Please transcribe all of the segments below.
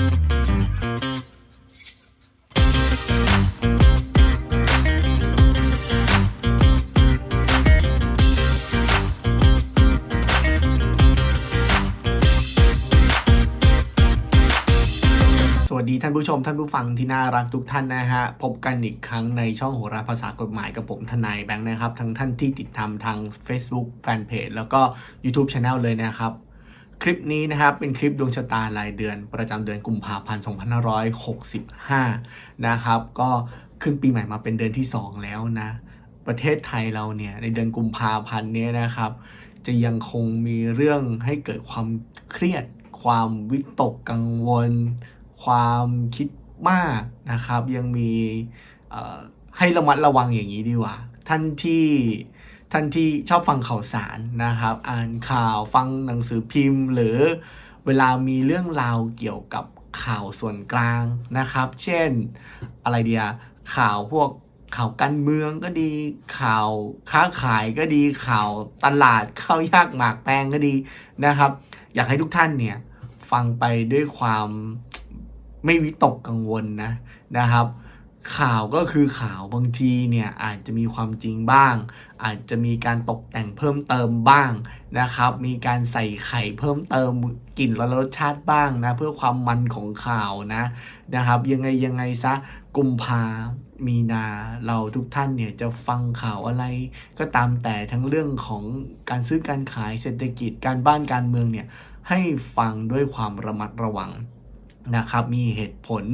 สวัสดีท่านผู้ชมท่านผู้ฟังที่น่ารักทุกท่านนะฮะ พบกันอีกครั้งในช่องโหราภาษากฎหมายกับผมทนายแบงค์นะครับ ทั้งท่านที่ติดตามทาง Facebook Fanpage แล้วก็ YouTube Channel เลยนะครับ คลิปนี้นะครับเป็นคลิปดวงชะตารายเดือน ประจำเดือนกุมภาพันธ์ 2565 นะครับ ก็ขึ้นปีใหม่มาเป็นเดือนที่ 2 แล้วนะ ประเทศไทยเราเนี่ยในเดือนกุมภาพันธ์นี้นะครับ จะยังคงมีเรื่องให้เกิดความเครียด ความวิตกกังวล ความคิดมากนะครับ ยังมีให้ระมัดระวังอย่างนี้ดีกว่า ท่านที่ ท่านที่ชอบฟังข่าวสารนะครับ อ่านข่าวฟังหนังสือพิมพ์ หรือเวลามีเรื่องราวเกี่ยวกับข่าวส่วนกลางนะครับ เช่นอะไรเดียข่าวพวกข่าวการเมืองก็ดี ข่าวค้าขายก็ดี ข่าวตลาดข้าวยากหมากแพงก็ดีนะครับ อยากให้ทุกท่านเนี่ยฟังไปด้วยความไม่วิตกกังวลนะนะครับ ข่าวก็คือข่าวบางทีเนี่ยอาจจะมีความจริงบ้าง อาจจะมีการตกแต่งเพิ่มเติมบ้างนะครับ มีการใส่ไข่เพิ่มเติมกลิ่นและรสชาติบ้างนะเพื่อความมันของข่าวนะนะครับ ยังไงยังไงซะกุมภามีนาเราทุกท่านเนี่ยจะฟังข่าวอะไร ก็ตามแต่ทั้งเรื่องของการซื้อการขายเศรษฐกิจการบ้านการเมืองเนี่ยให้ฟังด้วยความระมัดระวัง นะครับมีเหตุผล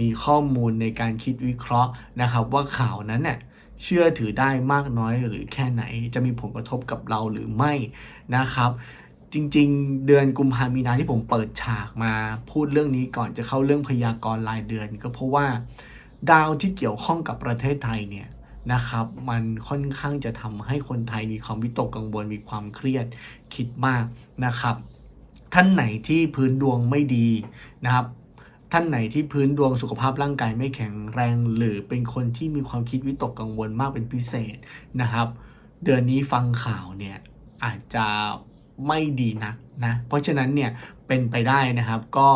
มีข้อมูลในการคิดวิเคราะห์นะครับ ว่าข่าวนั้นเนี่ยเชื่อถือได้มากน้อยหรือแค่ไหน จะมีผลกระทบกับเราหรือไม่นะครับ จริงๆ เดือนกุมภามีนาที่ผมเปิดฉากมาพูดเรื่องนี้ก่อนจะเข้าเรื่องพยากรณ์รายเดือน ก็เพราะว่าดาวที่เกี่ยวข้องกับประเทศไทยเนี่ยนะครับ มันค่อนข้างจะทำให้คนไทยมีความวิตกกังวลมีความเครียดคิดมากนะครับ ท่านไหนที่พื้นดวงไม่ดีนะครับ ท่านไหนที่พื้นดวงสุขภาพร่างกายไม่แข็งแรง หรือเป็นคนที่มีความคิดวิตกกังวลมากเป็นพิเศษนะครับ เดือนนี้ฟังข่าวเนี่ยอาจจะไม่ดีนักนะ เพราะฉะนั้นเนี่ย เป็นไปได้นะครับ ก็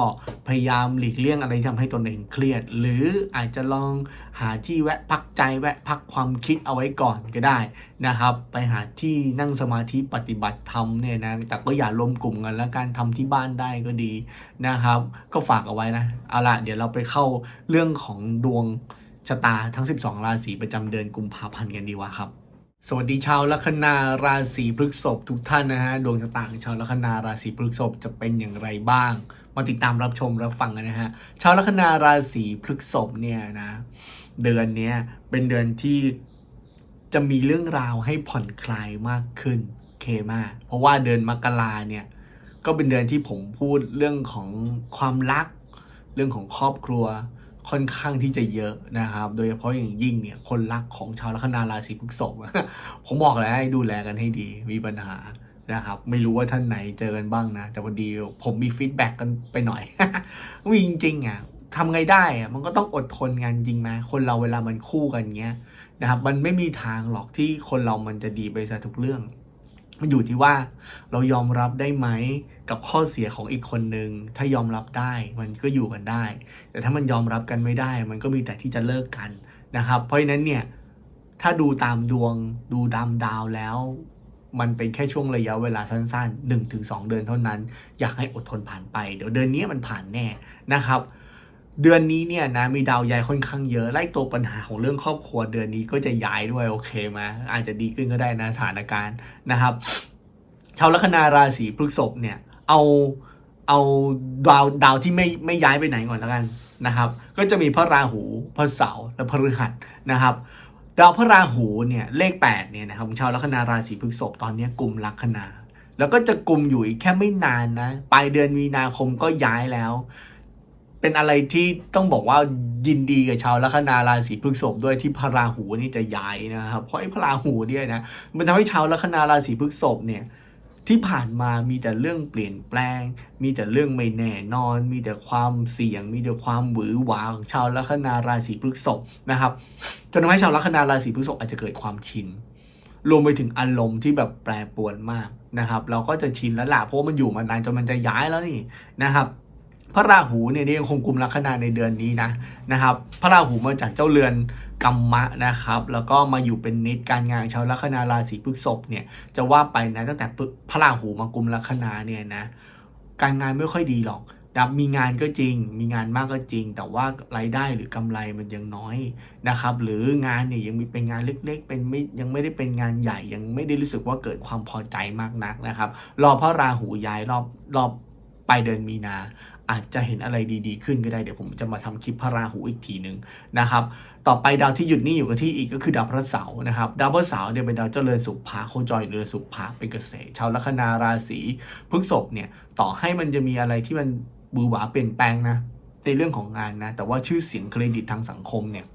พยายามหลีกเลี่ยงอะไรที่ทำให้ตนเองเครียด หรืออาจจะลองหาที่แวะพักใจแวะพักความคิดเอาไว้ก่อนก็ได้นะครับ ไปหาที่นั่งสมาธิปฏิบัติธรรมเนี่ยนะแต่ก็อย่ารวมกลุ่มกันแล้วการทำที่บ้านได้ก็ดีนะครับ ก็ฝากเอาไว้นะเอาละเดี๋ยวเราไปเข้าเรื่องของดวงชะตาทั้ง 12 ราศีประจำเดือนกุมภาพันธ์กันดีกว่าครับ สวัสดีชาวลัคนาราศีพฤษภทุกท่านนะฮะดวงชะตาของชาวลัคนาราศีพฤษภจะเป็นอย่างไรบ้าง มาติดตามรับชมรับฟังกันนะฮะชาวลัคนาราศีพฤษภเนี่ยนะเดือนนี้เป็นเดือนที่จะมีเรื่องราวให้ผ่อนคลายมากขึ้นเคมากเพราะว่าเดือนมกราเนี่ยก็เป็นเดือนที่ผมพูดเรื่องของความรัก เรื่องของครอบครัว ค่อนข้างที่จะเยอะนะครับ โดยเฉพาะอย่างยิ่งเนี่ยคนรักของชาวลัคนาราศีพฤษภผมบอกแล้วให้ดูแลกันให้ดีมีปัญหานะครับ ไม่รู้ว่าท่านไหนเจอกันบ้างนะ แต่พอดีผมมีฟีดแบ็กกันไปหน่อยมีจริงๆอะทำไงได้อะมันก็ต้องอดทนงานจริงไหมคนเราเวลามันคู่กันเงี้ยนะครับ มันไม่มีทางหรอกที่คนเรามันจะดีไปซะทุกเรื่อง มันอยู่ที่ว่าเรายอมรับได้ไหมกับข้อเสียของอีกคนหนึ่งถ้ายอมรับได้มันก็อยู่กันได้ แต่ถ้ามันยอมรับกันไม่ได้ มันก็มีแต่ที่จะเลิกกันนะครับ เพราะฉะนั้นเนี่ยถ้าดูตามดวงดูดามดาวแล้ว มันเป็นแค่ช่วงระยะเวลาสั้นๆ1-2 เดือนเท่านั้น อยากให้อดทนผ่านไป เดี๋ยวเดือนนี้มันผ่านแน่นะครับ เดือนนี้เนี่ยนะมีดาวย้ายค่อนข้างเยอะไล่ตัวปัญหาของเรื่องครอบครัวเดือนนี้ก็จะย้ายด้วยโอเคไหมอาจจะดีขึ้นก็ได้นะสถานการณ์นะครับ ชาวลัคนาราศีพฤษภเนี่ยเอาเอาดาวดาวที่ไม่ไม่ย้ายไปไหนก่อนแล้วกันนะครับ ก็จะมีพระราหูพระเสาร์และพฤหัสนะครับดาวพระราหูเนี่ยเลข8เนี่ยนะครับของชาวลัคนาราศีพฤษภตอนนี้กลุ่มลัคนา แล้วก็จะกลุ่มอยู่อีกแค่ไม่นานนะปลายเดือนมีนาคมก็ย้ายแล้ว เป็นอะไรที่ต้องบอกว่ายินดีกับชาวลัคนาราศีพฤษภด้วยที่พระราหูนี่จะย้ายนะครับเพราะไอ้พระราหูเนี่ยนะมันทำให้ชาวลัคนาราศีพฤษภเนี่ยที่ผ่านมามีแต่เรื่องเปลี่ยนแปลง มีแต่เรื่องไม่แน่นอน มีแต่ความเสี่ยง มีแต่ความหวือหวาของชาวลัคนาราศีพฤษภนะครับจนทำให้ชาวลัคนาราศีพฤษภอาจจะเกิดความชินรวมไปถึงอารมณ์ที่แบบแปรปรวนมากนะครับ เราก็จะชินแล้วล่ะเพราะมันอยู่มานานจนมันจะย้ายแล้วนี่นะครับ พระราหูเนี่ยยังคงกลุ่มลัคนาในเดือนนี้นะนะครับ พระราหูมาจากเจ้าเรือนกัมมะนะครับ แล้วก็มาอยู่เป็นนิดการงานชาวลัคนาราศีพฤษภเนี่ยจะว่าไปนะตั้งแต่พระราหูมากลุ่มลัคนาเนี่ยนะการงานไม่ค่อยดีหรอกนะมีงานก็จริง มีงานมากก็จริง แต่ว่ารายได้หรือกำไรมันยังน้อยนะครับ หรืองานเนี่ยยังมีเป็นงานเล็กๆ เป็นไม่ยังไม่ได้เป็นงานใหญ่ยังไม่ได้รู้สึกว่าเกิดความพอใจมากนักนะครับ รอพระราหูย้ายรอบรอบปลายเดือนมีนา อาจจะเห็นอะไรดีๆขึ้นก็ได้ เดี๋ยวผมจะมาทำคลิปพระราหูอีกทีหนึ่งนะครับ ต่อไปดาวที่หยุดนิ่อยู่กับที่อีกก็คือดาวพระเสาร์นะครับ ดาวพระเสาร์เนี่ยเป็นดาวเจริญสุภาโคจรอยเรือนสุภาเป็นเกษตร ชาวลัคนาราศีพฤษภเนี่ยต่อให้มันจะมีอะไรที่มันบือหวาเปลี่ยนแปลงนะในเรื่องของงานนะ แต่ว่าชื่อเสียงเครดิตทางสังคมเนี่ย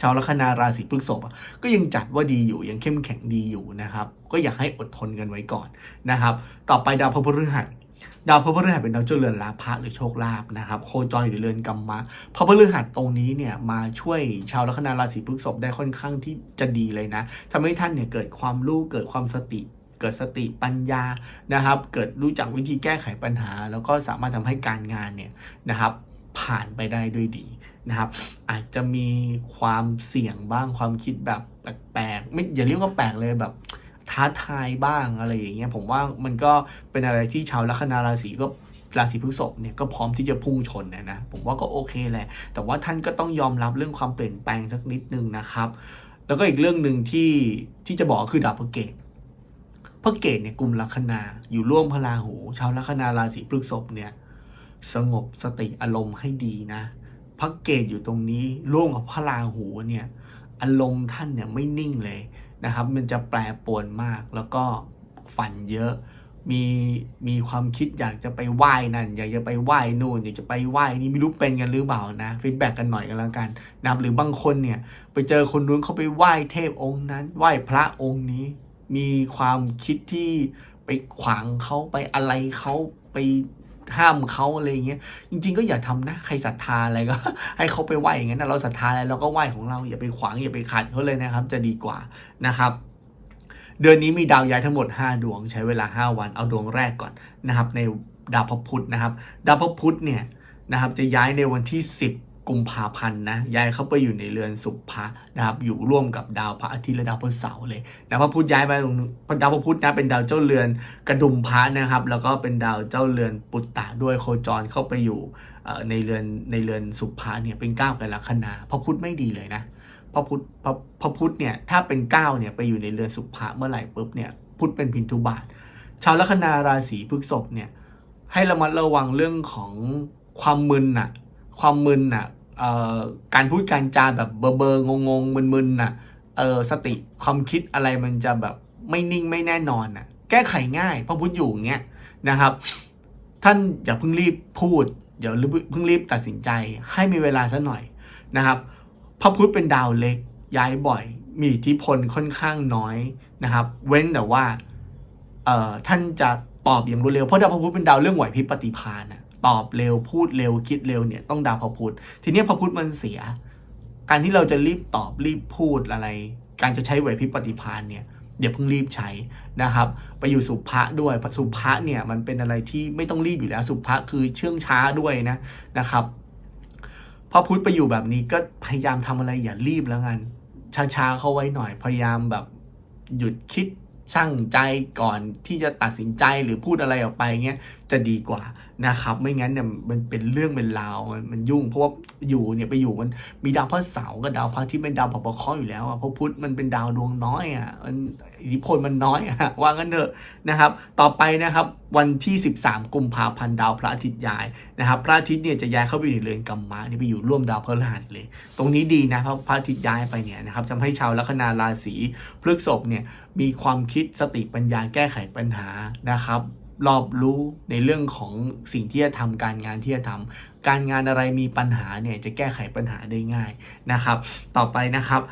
ชาวลัคนาราศีพฤษภก็ยังจัดว่าดีอยู่ยังเข้มแข็งดีอยู่นะครับ ก็อยากให้อดทนกันไว้ก่อนนะครับ ต่อไปดาวพระพฤหัส ดาวพระพฤหัสเป็นดาวเจ้าเรือนลาภะหรือโชคลาภนะครับโคจรอยู่ในเรือนกรรมะพระพฤหัสตรงนี้เนี่ยมาช่วยชาวลัคนาราศีพฤษภได้ค่อนข้างที่จะดีเลยนะทำให้ท่านเนี่ยเกิดความรู้เกิดความสติเกิดสติปัญญานะครับ เกิดรู้จักวิธีแก้ไขปัญหา แล้วก็สามารถทำให้การงานเนี่ยนะครับ ผ่านไปได้ด้วยดีนะครับ อาจจะมีความเสี่ยงบ้างความคิดแบบแปลกๆไม่อย่าเรียกว่าแปลกเลยแบบ ท้าทายบ้างอะไรอย่างเงี้ยผมว่ามันก็เป็นอะไรที่ชาวลัคนาราศีก็ราศีพฤษภเนี่ยก็พร้อมที่จะพุ่งชนนะนะผมว่าก็โอเคแหละ แต่ว่าท่านก็ต้องยอมรับเรื่องความเปลี่ยนแปลงสักนิดนึงนะครับ แล้วก็อีกเรื่องหนึ่งที่ที่จะบอกคือดาวพระเกตพระเกตเนี่ยกลุ่มลัคนาอยู่ร่วมพลาหู ชาวลัคนาราศีพฤษภเนี่ยสงบสติอารมณ์ให้ดีนะพระเกตอยู่ตรงนี้ร่วมกับพระราหูเนี่ยอารมณ์ท่านเนี่ยไม่นิ่งเลย นะครับ มันจะแปรปรวนมากแล้วก็ฝันเยอะ มีมีความคิดอยากจะไปไหว้นั่น อยากจะไปไหว้นู่นอยากจะไปไหว้นี่ไม่รู้เป็นกันหรือเปล่านะฟีดแบ็กกันหน่อยกันแล้วกันนะครับหรือบางคนเนี่ยไปเจอคนนู้นเขาไปไหว้เทพองค์นั้น ไหว้พระองค์นี้ มีความคิดที่ไปขวางเขาไปอะไรเขาไป ห้ามเขาอะไรเงี้ยจริง ๆ ก็อย่าทำนะใครศรัทธาอะไรก็ ให้เขาไปไหว้อย่างนั้นนะเราศรัทธาอะไรเราก็ไหว้ของเราอย่าไปขวางอย่าไปขัดเขาเลยนะครับ จะดีกว่านะครับเดือนนี้มีดาวย้ายทั้งหมด 5 ดวงใช้เวลา 5 วันเอาดวงแรกก่อนนะครับ ในดาวพพุธนะครับ ดาวพพุธเนี่ยนะครับจะย้ายในวันที่ 10 กุมภาพันธ์นะย้ายเข้าไปอยู่ในเรือนสุภะนะครับอยู่ร่วมกับดาวพระอาทิตย์และดาวพฤหัสเสาร์เลยดาวพระพุธย้ายไปตรงดาวพระพุธนะเป็นดาวเจ้าเรือนกระดุมพระนะครับ แล้วก็เป็นดาวเจ้าเรือนปุตตะด้วยโคจรเข้าไปอยู่ในเรือนในเรือนสุภะเนี่ยเป็นก้าวกันลัคนาพระพุธไม่ดีเลยนะพระพุธพระพระพุธเนี่ยถ้าเป็นเก้าเนี่ยไปอยู่ในเรือนสุภะเมื่อไหร่ปุ๊บเนี่ยพุธเป็นพินทุบาทชาวลัคนาราศีพฤษภเนี่ยให้ระมัดระวังเรื่องของความมึนน่ะความมึนน่ะ การพูดการจาแบบเบอร์เบอร์งงงมึนๆน่ะเออสติความคิดอะไรมันจะแบบไม่นิ่งไม่แน่นอนน่ะ แก้ไขง่ายเพราะพุธอยู่งเงี้ยนะครับ ท่านอย่าเพิ่งรีบพูดอย่าเพิ่งรีบตัดสินใจ ให้มีเวลาสักหน่อยนะครับพระพุธเป็นดาวเล็กย้ายบ่อย มีอิทธิพลค่อนข้างน้อยนะครับ เว้นแต่ว่าเอ่อท่านจะตอบอย่างรวดเร็วเพราะดาวพระพุธเป็นดาวเรื่องไหวพริบปฏิภาณนะ ตอบเร็วพูดเร็วคิดเร็วเนี่ยต้องดาพระพุธทีนี้พระพุธมันเสีย การที่เราจะรีบตอบรีบพูดอะไร การจะใช้ไหวพริบปฏิภาณเนี่ยอย่าเพิ่งรีบใช้นะครับ ไปอยู่สุภะด้วยสุภะเนี่ยมันเป็นอะไรที่ไม่ต้องรีบอยู่แล้วสุภะคือเชื่องช้าด้วยนะนะครับพอพุทธไปอยู่แบบนี้ก็พยายามทำอะไรอย่ารีบแล้วกันช้าๆเข้าไว้หน่อย พยายามแบบหยุดคิด ช่างใจก่อนที่จะตัดสินใจหรือพูดอะไรออกไปเงี้ยจะดีกว่านะครับ ไม่งั้นเนี่ยมันเป็นเรื่องเป็นราวมันมันยุ่ง เพราะว่าอยู่เนี่ยไปอยู่มันมีดาวพระเสาร์กับดาวพระที่เป็นดาวพบเคราะห์อยู่แล้วอะเพราะพุธมันเป็นดาวดวงน้อยอะมัน อิทธิพลมันน้อยอะว่างั้นเถอะนะครับ ต่อไปนะครับวันที่ 13 กุมภาพันธ์ดาวพระอาทิตย์ย้ายนะครับ พระอาทิตย์เนี่ยจะย้ายเข้าไปอยู่ในเรือนกัมมะนี่ไปอยู่ร่วมดาวพฤหัสเลย ตรงนี้ดีนะเพราะพระอาทิตย์ย้ายไปเนี่ยนะครับทำให้ชาวลัคนาราศีพฤษภเนี่ยมีความคิดสติปัญญาแก้ไขปัญหานะครับรอบรู้ในเรื่องของสิ่งที่จะทำการงานที่จะทำการงานอะไรมีปัญหาเนี่ยจะแก้ไขปัญหาได้ง่ายนะครับ ต่อไปนะครับ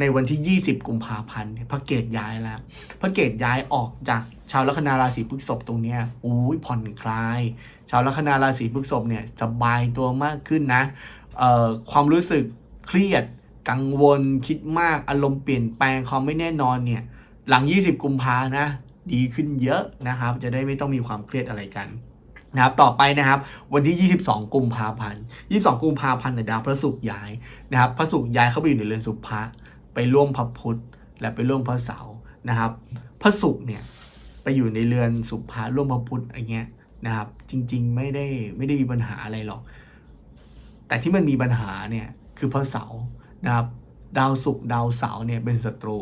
ในวันที่ 20 กุมภาพันธ์พระเกตย้ายแล้ว พระเกตย้ายออกจากชาวลัคนาราศีพฤษภตรงเนี้ยอุ้ยผ่อนคลาย ชาวลัคนาราศีพฤษภเนี่ยสบายตัวมากขึ้นนะเอ่อความรู้สึกเครียดกังวลคิดมากอารมณ์เปลี่ยนแปลงความไม่แน่นอนเนี่ยหลัง 20 กุมภานะดีขึ้นเยอะนะครับ จะได้ไม่ต้องมีความเครียดอะไรกันนะครับต่อไปนะครับวันที่ 22 กุมภาพันธ์22 กุมภาพันธ์เนี่ยดาวพระศุกร์ย้ายนะครับพระศุกร์ย้ายเข้าไปอยู่ในเรือนสุภะ ไปร่วมพระพุธและไปร่วมพระเสาร์นะครับ พระศุกร์เนี่ยไปอยู่ในเรือนสุภะร่วมพระพุธอะไรเงี้ยนะครับ จริงๆไม่ได้ไม่ได้มีปัญหาอะไรหรอก แต่ที่มันมีปัญหาเนี่ยคือพระเสาร์นะครับ ดาวศุกร์ดาวเสาร์เนี่ยเป็นศัตรู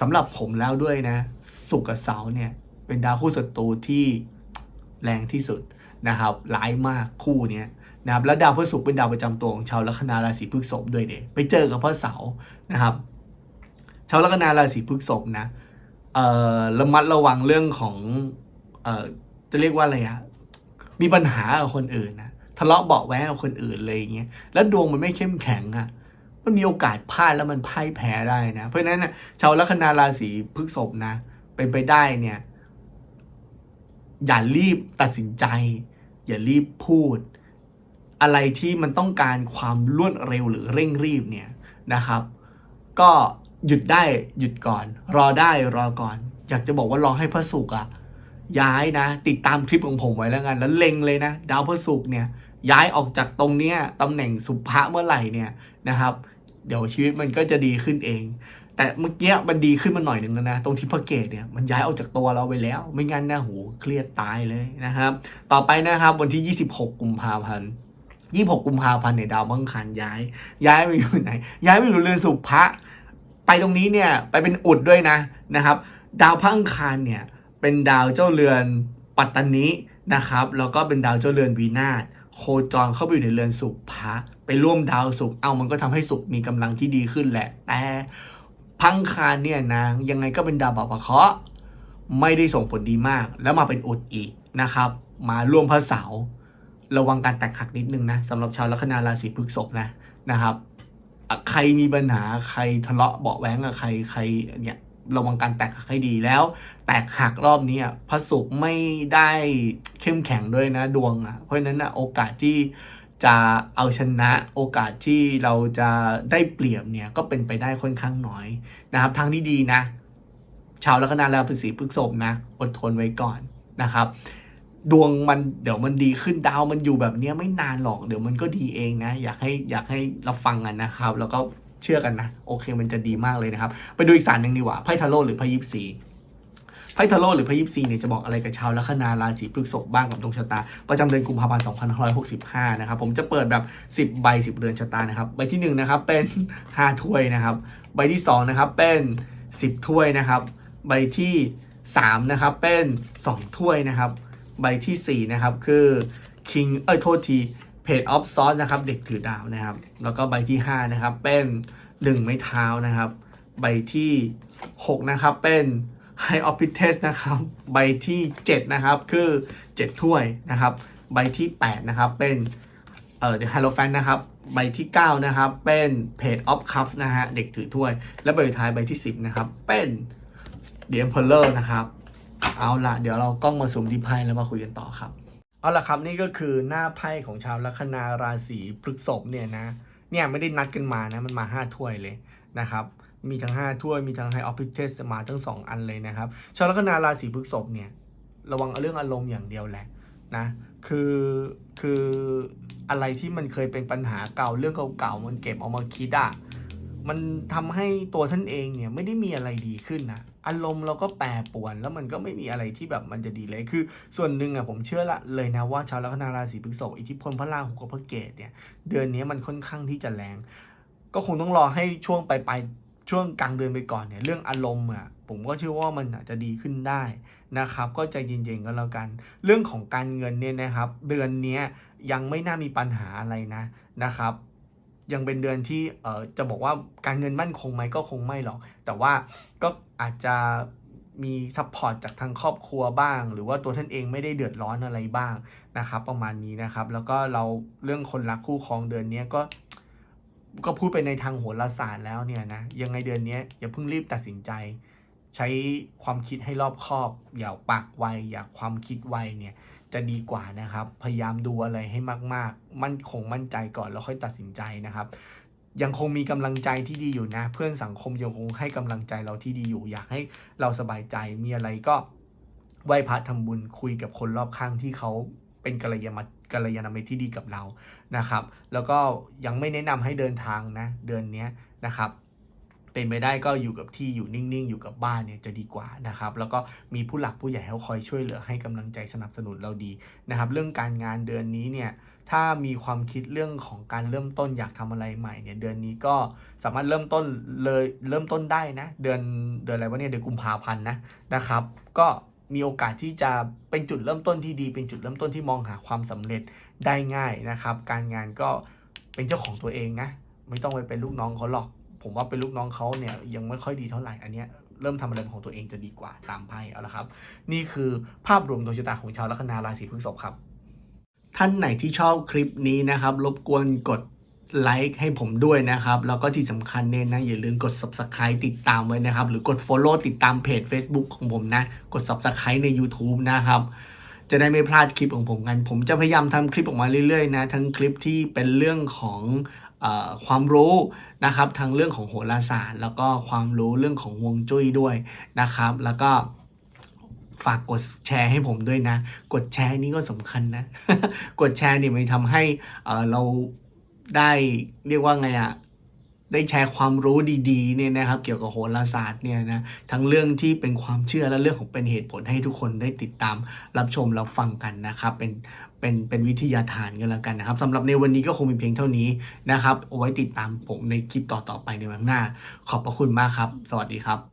สำหรับผมแล้วด้วยนะศุกร์กับเสาร์เนี่ยเป็นดาวคู่ศัตรูที่แรงที่สุดนะครับร้ายมากคู่เนี้ย นะครับแล้วดาวพฤหัสเป็นดาวประจำตัวของชาวลัคนาราศีพฤษภด้วยเดไปเจอกับพระเสาร์นะครับ ชาวลัคนาราศีพฤษภนะเอ่อระมัดระวังเรื่องของเอ่อจะเรียกว่าอะไรอะมีปัญหากับคนอื่นนะทะเลาะเบาะแว้งกับคนอื่นเลยอย่างเงี้ยแล้วดวงมันไม่เข้มแข็งอะมันมีโอกาสพลาดแล้วมันพ่ายแพ้ได้นะ เพราะฉะนั้นนะชาวลัคนาราศีพฤษภนะ เป็นไปได้เนี่ยอย่ารีบตัดสินใจ อย่ารีบพูด อะไรที่มันต้องการความรวดเร็วหรือเร่งรีบเนี่ยนะครับ ก็หยุดได้หยุดก่อน รอได้รอก่อน อยากจะบอกว่ารอให้พระศุกร์อะย้ายนะ ติดตามคลิปของผมไว้แล้วกัน แล้วเล็งเลยนะ ดาวพระศุกร์เนี่ย ย้ายออกจากตรงเนี้ยตำแหน่งสุภะเมื่อไหร่เนี่ยนะครับ เดี๋ยวชีวิตมันก็จะดีขึ้นเอง แต่เมื่อกี้มันดีขึ้นมาหน่อยหนึ่งแล้วนะ ตรงที่พระเกตเนี่ยมันย้ายออกจากตัวเราไปแล้ว ไม่งั้นนะโหเครียดตายเลยนะครับ ต่อไปนะครับวันที่ 26 กุมภาพันธ์ 26กุมภาพันธ์เนี่ยดาวบังคันย้าย ย้ายไปอยู่ไหน ย้ายไปอยู่เรือนสุภะไปตรงนี้เนี่ยไปเป็นอุดด้วยนะนะครับ ดาวพังคารเนี่ยเป็นดาวเจ้าเรือนปัตตานินะครับแล้วก็เป็นดาวเจ้าเรือนวีนาศโคจรเข้าไปอยู่ในเรือนสุภะไปร่วมดาวศุกร์เอามันก็ทำให้ศุกร์มีกำลังที่ดีขึ้นแหละ แต่พังคารเนี่ยนะยังไงก็เป็นดาวบาปะเคราะห์ไม่ได้ส่งผลดีมาก แล้วมาเป็นอุดอีกนะครับ มาร่วมพระเสาร์ ระวังการแตกหักนิดนึงนะสำหรับชาวลัคนาราศีพฤษภนะนะครับ ใครมีปัญหาใครทะเลาะเบาะแว้งกับใครใครเนี่ยระวังการแตกหักให้ดีแล้ว แตกหักรอบนี้อะพระศุกร์ไม่ได้เข้มแข็งด้วยนะดวงอะเพราะฉะนั้นอะโอกาสที่จะเอาชนะโอกาสที่เราจะได้เปรียบเนี่ยก็เป็นไปได้ค่อนข้างน้อยนะครับทางที่ดีนะ ชาวลัคนาราศีพฤษภนะ อดทนไว้ก่อนนะครับ ดวงมันเดี๋ยวมันดีขึ้นดาวมันอยู่แบบเนี้ยไม่นานหรอกเดี๋ยวมันก็ดีเองนะ อยากให้อยากให้เราฟังกันนะครับ แล้วก็เชื่อกันนะ โอเคมันจะดีมากเลยนะครับ ไปดูอีกสารหนึ่งดีกว่าไพ่ทาโร่หรือไพ่ยิปซีไพ่ทาโร่หรือไพ่ยิปซีเนี่ยจะบอกอะไรกับชาวลัคนาราศีพฤษภบ้างกับดวงชะตา ประจำเดือนกุมภาพันธ์2565 นะครับ ผมจะเปิดแบบ 10 ใบ 10เดือนชะตานะครับ ใบที่ 1 นะครับเป็น 5 ถ้วยนะครับ ใบที่ 2 นะครับเป็น 10 ถ้วยนะครับ ใบที่ 3 นะครับเป็น 2 ถ้วยนะครับ ใบทีสี่ 4 นะครับ คือ King เอ้ยโทษที Page of Swords นะครับ เด็กถือดาวนะครับ แล้วก็ใบที่ 5 นะครับ เป็นหนึ่งไม้เท้านะครับ ใบที่ 6 นะครับ เป็น High of p i t e s นะครับ ใบที่ 7 นะครับ คือ 7 ถ้วยนะครับ ใบที่ 8 นะครับ เป็นเอ่อ The Hierophant นะครับ ใบที่ 9 นะครับ เป็น Page of Cups นะฮะ เด็กถือถ้วย และใบสุดท้ายใบที่ 10 นะครับ เป็น The Emperor นะครับ เอาละเดี๋ยวเรากล้องมาซูมที่ไพ่แล้วมาคุยกันต่อครับ เอาละครับนี่ก็คือหน้าไพ่ของชาวลัคนาราศีพฤษภเนี่ยนะ เนี่ยไม่ได้นัดกันมานะมันมาห้าถ้วยเลยนะครับ มีทั้งห้าถ้วยมีทั้งไฮออฟฟิเทสมาทั้งสองอันเลยนะครับ ชาวลัคนาราศีพฤษภเนี่ยระวังเรื่องอารมณ์อย่างเดียวแหละนะคือคืออะไรที่มันเคยเป็นปัญหาเก่าเรื่องเก่าๆมันเก็บเอามาคิดอะมันทำให้ตัวท่านเองเนี่ยไม่ได้มีอะไรดีขึ้นนะ อารมณ์เราก็แปรปวนแล้วมันก็ไม่มีอะไรที่แบบมันจะดีเลยคือ ส่วนหนึ่งอะผมเชื่อละเลยนะว่าชาวลัคนาราศีพฤษภอิทธิพลพระราหูกับพระเกตเนี่ยเดือนนี้มันค่อนข้างที่จะแรง ก็คงต้องรอให้ช่วงปลายปลายช่วงกลางเดือนไปก่อนเนี่ยเรื่องอารมณ์อะผมก็เชื่อว่ามันอาจจะดีขึ้นได้นะครับ ก็ใจเย็นๆก็แล้วกัน เรื่องของการเงินเนี่ยนะครับ เดือนนี้ยังไม่น่ามีปัญหาอะไรนะนะครับ ยังเป็นเดือนที่เอ่อจะบอกว่าการเงินมั่นคงไหมก็คงไม่หรอก แต่ว่าก็อาจจะมีซัพพอร์ตจากทางครอบครัวบ้าง หรือว่าตัวท่านเองไม่ได้เดือดร้อนอะไรบ้างนะครับประมาณนี้นะครับ แล้วก็เราเรื่องคนรักคู่ครองเดือนนี้ก็ ก็พูดไปในทางโหราศาสตร์แล้วเนี่ยนะยังไงเดือนนี้อย่าเพิ่งรีบตัดสินใจ ใช้ความคิดให้รอบคอบ อย่าปากไวอย่าความคิดไวเนี่ยจะดีกว่านะครับ พยายามดูอะไรให้มาก ๆ มั่นคงมั่นใจก่อนแล้วค่อยตัดสินใจนะครับ ยังคงมีกำลังใจที่ดีอยู่นะ เพื่อนสังคมยังคงให้กำลังใจเราที่ดีอยู่ อยากให้เราสบายใจมีอะไรก็ไหว้พระทำบุญคุยกับคนรอบข้างที่เขาเป็นกัลยาณมิตรกัลยาณมิตรที่ดีกับเรานะครับ แล้วก็ยังไม่แนะนำให้เดินทางนะเดือนนี้นะครับ เป็นไปได้ก็อยู่กับที่อยู่นิ่งๆ อยู่กับบ้านเนี่ยจะดีกว่านะครับ แล้วก็มีผู้หลักผู้ใหญ่เขาคอยช่วยเหลือให้กำลังใจสนับสนุนเราดีนะครับ เรื่องการงานเดือนนี้เนี่ยถ้ามีความคิดเรื่องของการเริ่มต้นอยากทำอะไรใหม่เนี่ยเดือนนี้ก็สามารถเริ่มต้นเลยเริ่มต้นได้นะ เดือนเดือนอะไรวะเนี่ยเดือนกุมภาพันธ์นะนะครับ ก็มีโอกาสที่จะเป็นจุดเริ่มต้นที่ดี เป็นจุดเริ่มต้นที่มองหาความสำเร็จได้ง่ายนะครับ การงานก็เป็นเจ้าของตัวเองนะไม่ต้องไปเป็นลูกน้องเขาหรอก ผมว่าเป็นลูกน้องเขาเนี่ยยังไม่ค่อยดีเท่าไหร่อันเนี้ยเริ่มทำอะไรของตัวเองจะดีกว่าตามไพ่เอาละครับ นี่คือภาพรวมดวงชะตาของชาวลัคนาราศีพฤษภครับ ท่านไหนที่ชอบคลิปนี้นะครับ รบกวนกดไลค์ให้ผมด้วยนะครับ แล้วก็ที่สำคัญเนี่ยนะอย่าลืมกด subscribe ติดตามไว้นะครับ หรือกด follow ติดตามเพจ Facebook ของผมนะ กด subscribe ใน YouTube นะครับจะได้ไม่พลาดคลิปของผมกัน ผมจะพยายามทำคลิปออกมาเรื่อยๆนะ ทั้งคลิปที่เป็นเรื่องของ ความรู้นะครับทั้งเรื่องของโหราศาสตร์ แล้วก็ความรู้เรื่องของฮวงจุ้ยด้วยนะครับ แล้วก็ฝากกดแชร์ให้ผมด้วยนะ กดแชร์นี่ก็สำคัญนะ กดแชร์เนี่ยมันทำให้เอ่อเราได้เรียกว่าไงอะได้แชร์ความรู้ดีๆเนี่ยนะครับ เกี่ยวกับโหราศาสตร์เนี่ยนะทั้งเรื่องที่เป็นความเชื่อและเรื่องของเป็นเหตุผลให้ทุกคนได้ติดตาม รับชมรับฟังกันนะครับ เป็น เป็นเป็นวิทยาทานกันแล้วกันนะครับสำหรับในวันนี้ก็คงมีเพียงเท่านี้นะครับเอาไว้ติดตามผมในคลิปต่อๆไปในวันหน้า ขอบพระคุณมากครับ สวัสดีครับ